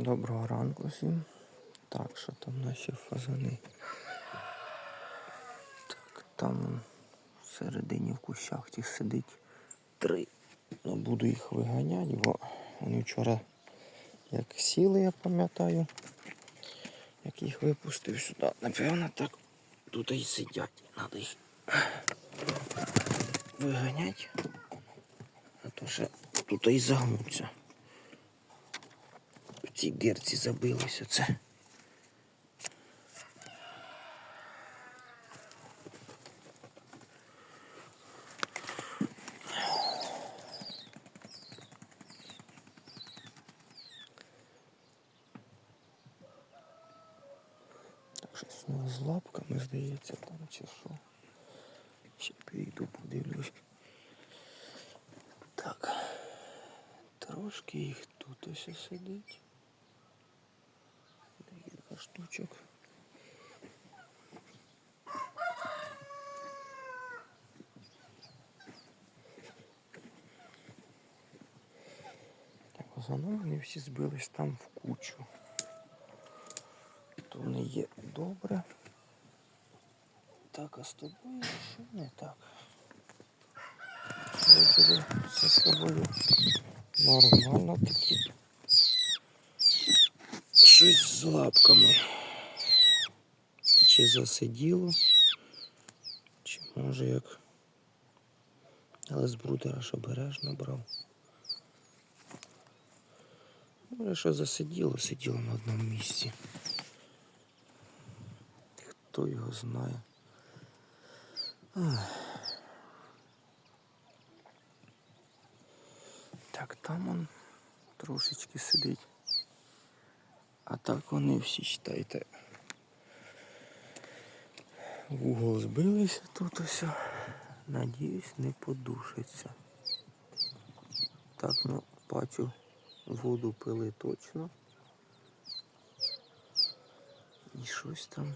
Доброго ранку всім. Так, що там наші фазани? Так, там всередині в кущах тих сидить три. Ну, буду їх виганяти, бо вони вчора як сіли, я пам'ятаю. Як їх випустив сюди. Напевно, так тут і сидять. Надо їх виганяти. А то ще тут і загнуться. В цій дірці забилося це. Так щось воно з лапками здається там чи що. Ще підійду подивлюсь. Так. Трошки їх тут ось сидить. Штучок. Так, в основному вони всі збились там в кучу. То вони є добре. Так, а з тобою що не так? Би все з тобою нормально такі. Щось з лапками. Чи засиділо, чи може як. Але з брудера ж обережно брав. Може, що засиділо, сиділо на одному місці. Хто його знає. Ах. Так, там он трошечки сидить. А так вони всі, читайте. В угол збилися тут ось. Надіюсь, не подушаться. Так, ну, бачу, воду пили точно. І щось там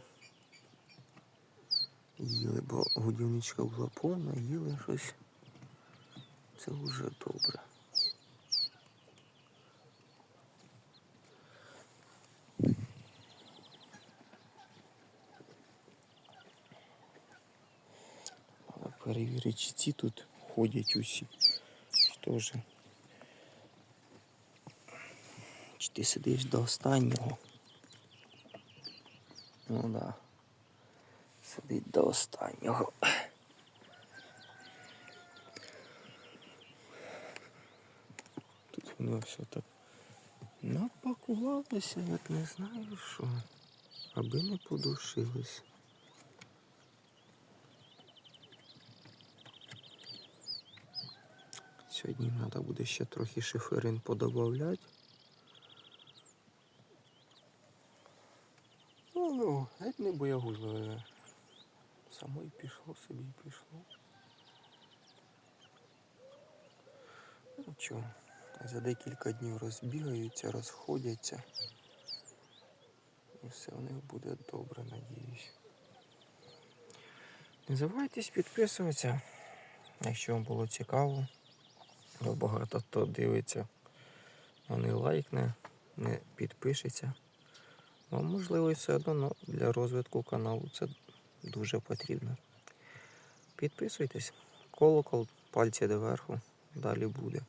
їли, бо годівничка була повна, їли щось. Це вже добре. Перевірити, чи ці тут ходять усі. Що ж? Чи ти сидиш до останнього? Ну да. Сидить до останнього. Тут воно все так напакувалося, як не знаю що. Аби не подушилось. Сьогодні треба буде ще трохи шиферин подобавляти. Ну, ну, геть не боягузливе. Само і пішло собі і пішло. Ну чого, за декілька днів розбігаються, розходяться. І все у них буде добре, надіюсь. Не забувайтесь підписуватися, якщо вам було цікаво. Бо багато хто дивиться, а не лайкне, не підпишеться. А можливо і все одно ну, для розвитку каналу це дуже потрібно. Підписуйтесь, колокол, пальці доверху, далі буде.